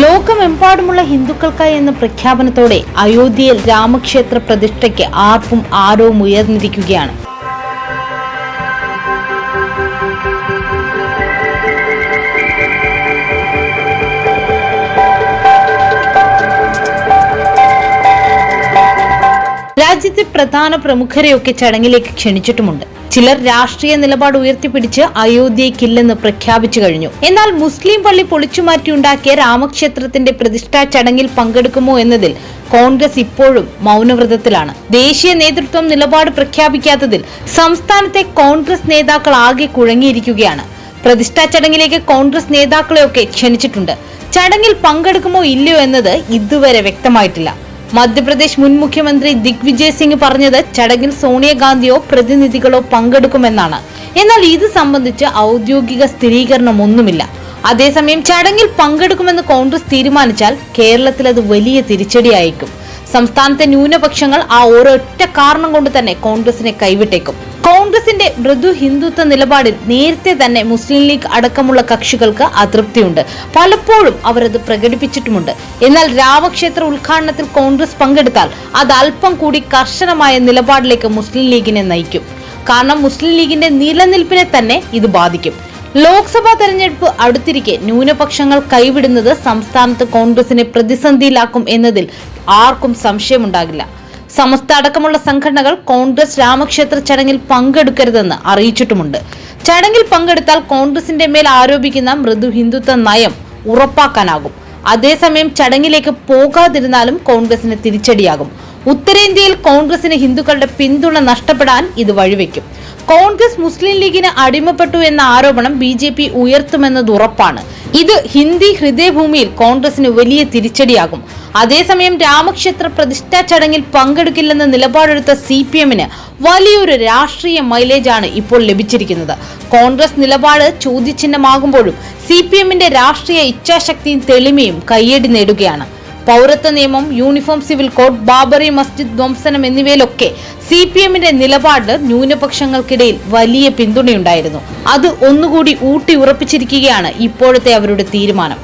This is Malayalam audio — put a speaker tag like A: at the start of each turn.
A: ലോകമെമ്പാടുമുള്ള ഹിന്ദുക്കൾക്കായി എന്ന പ്രഖ്യാപനത്തോടെ അയോധ്യയിൽ രാമക്ഷേത്ര പ്രതിഷ്ഠയ്ക്ക് ആർപ്പും ആരവും ഉയർന്നിരിക്കുകയാണ്. രാജ്യത്തെ പ്രധാന പ്രമുഖരെയൊക്കെ ചടങ്ങിലേക്ക് ക്ഷണിച്ചിട്ടുമുണ്ട്. ചിലർ രാഷ്ട്രീയ നിലപാട് ഉയർത്തിപ്പിടിച്ച് അയോധ്യയ്ക്കില്ലെന്ന് പ്രഖ്യാപിച്ചു കഴിഞ്ഞു. എന്നാൽ മുസ്ലിം പള്ളി പൊളിച്ചുമാറ്റിയുണ്ടാക്കിയ രാമക്ഷേത്രത്തിന്റെ പ്രതിഷ്ഠാ ചടങ്ങിൽ പങ്കെടുക്കുമോ എന്നതിൽ കോൺഗ്രസ് ഇപ്പോഴും മൗനവ്രതത്തിലാണ്. ദേശീയ നേതൃത്വം നിലപാട് പ്രഖ്യാപിക്കാത്തതിൽ സംസ്ഥാനത്തെ കോൺഗ്രസ് നേതാക്കൾ ആകെ കുഴങ്ങിയിരിക്കുകയാണ്. പ്രതിഷ്ഠാ ചടങ്ങിലേക്ക് കോൺഗ്രസ് നേതാക്കളെയൊക്കെ ക്ഷണിച്ചിട്ടുണ്ട്. ചടങ്ങിൽ പങ്കെടുക്കുമോ ഇല്ലയോ എന്നത് ഇതുവരെ വ്യക്തമായിട്ടില്ല. മധ്യപ്രദേശ് മുൻ മുഖ്യമന്ത്രി ദിഗ്വിജയ് സിംഗ് പറഞ്ഞത് ചടങ്ങിൽ സോണിയാഗാന്ധിയോ പ്രതിനിധികളോ പങ്കെടുക്കുമെന്നാണ്. എന്നാൽ ഇത് സംബന്ധിച്ച് ഔദ്യോഗിക സ്ഥിരീകരണമൊന്നുമില്ല. അതേസമയം ചടങ്ങിൽ പങ്കെടുക്കുമെന്ന് കോൺഗ്രസ് തീരുമാനിച്ചാൽ കേരളത്തിൽ അത് വലിയ തിരിച്ചടിയായിരിക്കും സംസ്ഥാനത്തെ ന്യൂനപക്ഷങ്ങൾ ആ ഒരൊറ്റ കാരണം കൊണ്ട് തന്നെ കോൺഗ്രസിനെ കൈവിട്ടേക്കും. കോൺഗ്രസിന്റെ മൃദു ഹിന്ദുത്വ നിലപാടിൽ നേരത്തെ തന്നെ മുസ്ലിം ലീഗ് അടക്കമുള്ള കക്ഷികൾക്ക് അതൃപ്തിയുണ്ട്. പലപ്പോഴും അവരത് പ്രകടിപ്പിച്ചിട്ടുമുണ്ട്. എന്നാൽ രാമക്ഷേത്ര ഉദ്ഘാടനത്തിൽ കോൺഗ്രസ് പങ്കെടുത്താൽ അത് അല്പം കൂടി കർശനമായ നിലപാടിലേക്ക് മുസ്ലിം ലീഗിനെ നയിക്കും. കാരണം മുസ്ലിം ലീഗിന്റെ നിലനിൽപ്പിനെ തന്നെ ഇത് ബാധിക്കും. ലോക്സഭാ തെരഞ്ഞെടുപ്പ് അടുത്തിരിക്കെ ന്യൂനപക്ഷങ്ങൾ കൈവിടുന്നത് സംസ്ഥാനത്ത് കോൺഗ്രസിനെ പ്രതിസന്ധിയിലാക്കും എന്നതിൽ ആർക്കും സംശയമുണ്ടാകില്ല. സമസ്ത അടക്കമുള്ള സംഘടനകൾ കോൺഗ്രസ് രാമക്ഷേത്ര ചടങ്ങിൽ പങ്കെടുക്കരുതെന്ന് അറിയിച്ചിട്ടുമുണ്ട്. ചടങ്ങിൽ പങ്കെടുത്താൽ കോൺഗ്രസിന്റെ മേൽ ആരോപിക്കുന്ന മൃദു ഹിന്ദുത്വ നയം ഉറപ്പാക്കാനാകും. അതേസമയം ചടങ്ങിലേക്ക് പോകാതിരുന്നാലും കോൺഗ്രസിന് തിരിച്ചടിയാകും. ഉത്തരേന്ത്യയിൽ കോൺഗ്രസിന് ഹിന്ദുക്കളുടെ പിന്തുണ നഷ്ടപ്പെടാൻ ഇത് വഴിവെക്കും. കോൺഗ്രസ് മുസ്ലിം ലീഗിന് അടിമപ്പെട്ടു എന്ന ആരോപണം ബി ജെ പി ഉയർത്തുമെന്നത് ഉറപ്പാണ്. ഇത് ഹിന്ദി ഹൃദയഭൂമിയിൽ കോൺഗ്രസിന് വലിയ തിരിച്ചടിയാകും. അതേസമയം രാമക്ഷേത്ര പ്രതിഷ്ഠാ ചടങ്ങിൽ പങ്കെടുക്കില്ലെന്ന നിലപാടെടുത്ത സി പി എമ്മിന് വലിയൊരു രാഷ്ട്രീയ മൈലേജാണ് ഇപ്പോൾ ലഭിച്ചിരിക്കുന്നത്. കോൺഗ്രസ് നിലപാട് ചോദ്യചിഹ്നമാകുമ്പോഴും സി പി എമ്മിന്റെ രാഷ്ട്രീയ ഇച്ഛാശക്തിയും തെളിമയും കയ്യടി നേടുകയാണ്. പൗരത്വ നിയമം uniform civil code Babri Masjid ധ്വംസനം എന്നിവയിലൊക്കെ സി പി എമ്മിന്റെ നിലപാട് ന്യൂനപക്ഷങ്ങൾക്കിടയിൽ വലിയ പിന്തുണയുണ്ടായിരുന്നു. അത് ഒന്നുകൂടി ഊട്ടി ഉറപ്പിച്ചിരിക്കുകയാണ് ഇപ്പോഴത്തെ അവരുടെ തീരുമാനം.